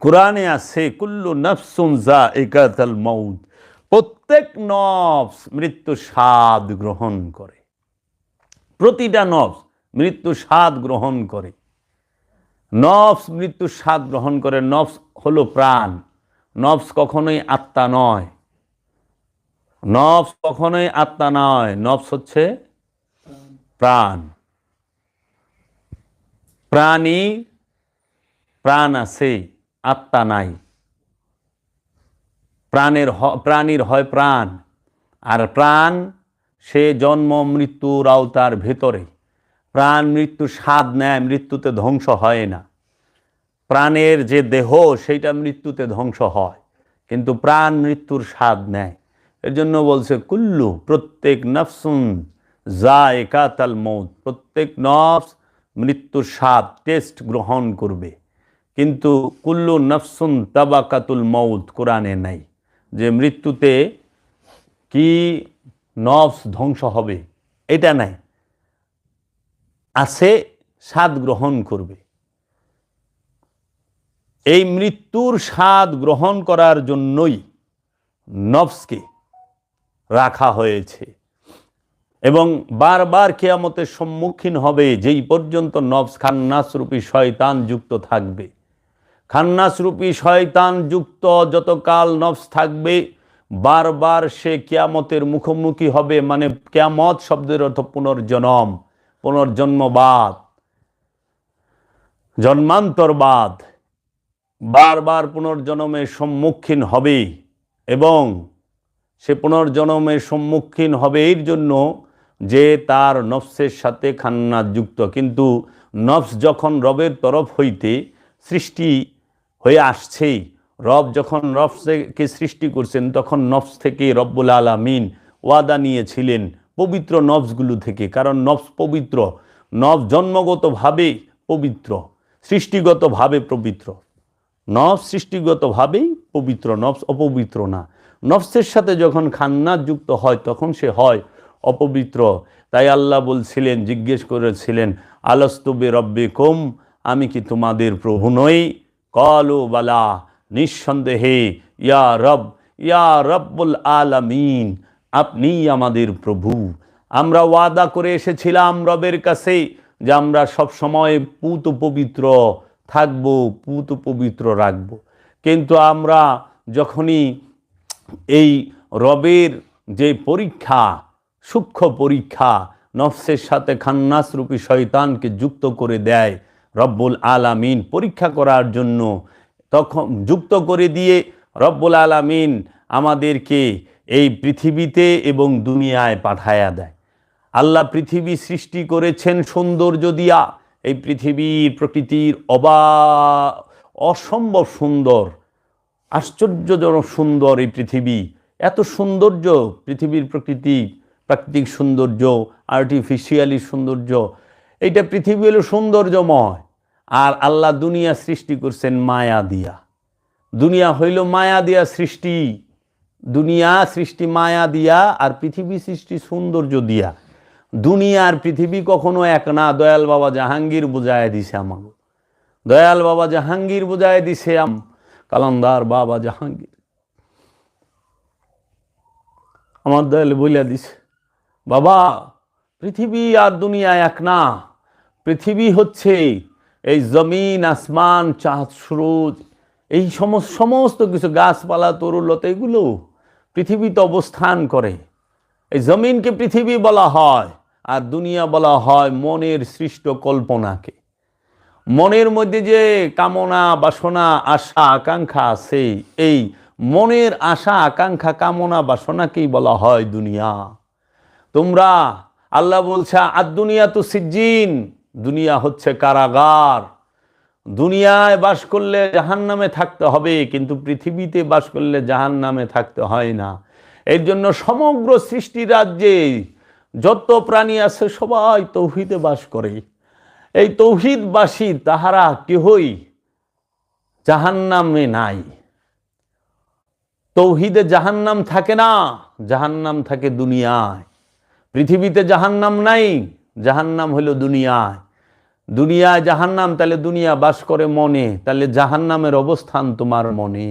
কোরআনে আছে, কুল্লু নফসুন যা একাতাল মৌত প্রত্যেক নফস মৃত্যু স্বাদ গ্রহণ করে। প্রতিটা নফস মৃত্যু স্বাদ গ্রহণ করে। নফস মৃত্যু স্বাদ গ্রহণ করে, নফস হলো প্রাণ। নফস কখনোই আত্মা নয়। নফস কখনোই আত্মা নয়, নফস হচ্ছে প্রাণ। প্রাণী, প্রাণ আছে। আত্মা নাই। প্রাণের প্রাণীর হয় প্রাণ, আর প্রাণ সে জন্ম মৃত্যুর আওতার ভেতরে প্রাণ, মৃত্যু, স্বাদ নেয়, মৃত্যুতে ধ্বংস হয় না। প্রাণের যে দেহ, সেইটা মৃত্যুতে ধ্বংস হয়, কিন্তু প্রাণ মৃত্যুর স্বাদ নেয়। এর জন্য বলছে, কুল্লু প্রত্যেক নফসুন যা একাতাল মৌত প্রত্যেক নফস মৃত্যুর স্বাদ, টেস্ট গ্রহণ করবে। কিন্তু কুল্লু নফসুন তাবাকাতুল মৌত কোরআনে নাই। যে মৃত্যুতে কি নফস ধ্বংস হবে, এটা নাই। আছে, স্বাদ গ্রহণ করবে। এই মৃত্যুর স্বাদ গ্রহণ করার জন্যই নফসকে রাখা হয়েছে। এবং বারবার কেয়ামতের সম্মুখীন হবে, যেই পর্যন্ত নফস খান্নাসরূপী শয়তান যুক্ত থাকবে। খান্নাসরূপী শয়তান যুক্ত যতকাল নফস থাকবে, বারবার সে কেয়ামতের মুখোমুখি হবে মানে কেয়ামত শব্দের অর্থ পুনর্জনম, পুনর্জন্মবাদ, জন্মান্তরবাদ, বারবার পুনর্জন্মের সম্মুখীন হবে এবং সে পুনর্জন্মের সম্মুখীন হবে এর জন্য যে তার নফসের সাথে খান্নাত যুক্ত। কিন্তু নফস যখন রবের তরফ হইতে সৃষ্টি হয়ে আসছেই। রব যখন নফসকে সৃষ্টি করছেন, তখন নফস থেকে রব্বুল আলামিন ওয়াদা নিয়েছিলেন পবিত্র নফসগুলো থেকে। কারণ নফস পবিত্র, নফস জন্মগতভাবে পবিত্র, সৃষ্টিগতভাবে পবিত্র। নফস সৃষ্টিগতভাবেই পবিত্র, নফস অপবিত্র না। নফসের সাথে যখন খান্নাত যুক্ত হয়, তখন সে হয় অপবিত্র। তাই আল্লাহ বলছিলেন, জিজ্ঞেস করেছিলেন আলস্তবে রব্বে কম আমি কি তোমাদের প্রভু নই? কলো বালা, নিঃসন্দেহে, ইয়া রব, ইয়া রব্বুল আলামিন, আপনি আমাদের প্রভু। আমরা ওয়াদা করে এসেছিলাম রবের কাছে যে আমরা সব সময় পুত পবিত্র থাকব, পুত পবিত্র রাখব। কিন্তু আমরা যখনই এই রবের যে পরীক্ষা, সূক্ষ্ম পরীক্ষা, নফসের সাথে খান্নাসরূপী শয়তানকে যুক্ত করে দেয় রব্বুল আলামিন পরীক্ষা করার জন্য তখন যুক্ত করে দিয়ে রব্বুল আলামিন আমাদেরকে এই পৃথিবীতে এবং দুনিয়ায় পাঠায়া দেয়। আল্লাহ পৃথিবী সৃষ্টি করেছেন সৌন্দর্য দিয়া। এই পৃথিবীর প্রকৃতির অবা, অসম্ভব সুন্দর, আশ্চর্যজনক সুন্দর এই পৃথিবী। এত সৌন্দর্য, পৃথিবীর প্রকৃতি, প্রাকৃতিক সৌন্দর্য আর্টিফিশিয়ালি সৌন্দর্য এইটা পৃথিবী হলো সৌন্দর্যময়। আর আল্লাহ দুনিয়া সৃষ্টি করছেন মায়া দিয়া। দুনিয়া হইল মায়া দিয়া সৃষ্টি। দুনিয়া সৃষ্টি মায়া দিয়া আর পৃথিবী সৃষ্টি সৌন্দর্য দিয়া। দুনিয়া আর পৃথিবী কখনো এক না। দয়াল বাবা জাহাঙ্গীর বুঝায় দিছে আমাকে। দয়াল বাবা জাহাঙ্গীর বুঝায় দিছে আম কালান্দার বাবা জাহাঙ্গীর। আমার দয়াল বইলা দিছে, বাবা, পৃথিবী আর দুনিয়া এক না। পৃথিবী হচ্ছে এই জমিন, আসমান, চাঁদ, সুরজ, এই সমস্ত কিছু, গাছপালা তরুলতা এগুলো পৃথিবীতে অবস্থান করে। এই জমিনকে পৃথিবী বলা হয় আর দুনিয়া বলা হয় মনের সৃষ্ট কল্পনাকে। মনের মধ্যে যে কামনা, বাসনা, আশা, আকাঙ্ক্ষা আছে, এই মনের আশা, আকাঙ্ক্ষা, কামনা, বাসনাকেই বলা হয় দুনিয়া। তোমরা, আল্লাহ বলছে আর দুনিয়া তো সিজ্জিন দুনিয়া হচ্ছে কারাগার। দুনিয়ায় বাস করলে জাহান নামে থাকতে হবে, কিন্তু পৃথিবীতে বাস করলে জাহান নামে থাকতে হয় না। এর জন্য সমগ্র সৃষ্টি রাজ্যে যত প্রাণী আছে সবাই তৌহিদে বাস করে। এই তৌহিদবাসী তাহারা কেহই জাহান্নামে নাই। তৌহিদে জাহান্নাম থাকে না, জাহান্নাম থাকে দুনিয়ায়। পৃথিবীতে জাহান্নাম নাই। জাহান্নাম হলো দুনিয়ায় দুনিয়ায় জাহান্নাম, তাহলে দুনিয়া বাস করে মনে, তাহলে জাহান্নামের অবস্থান তোমার মনে।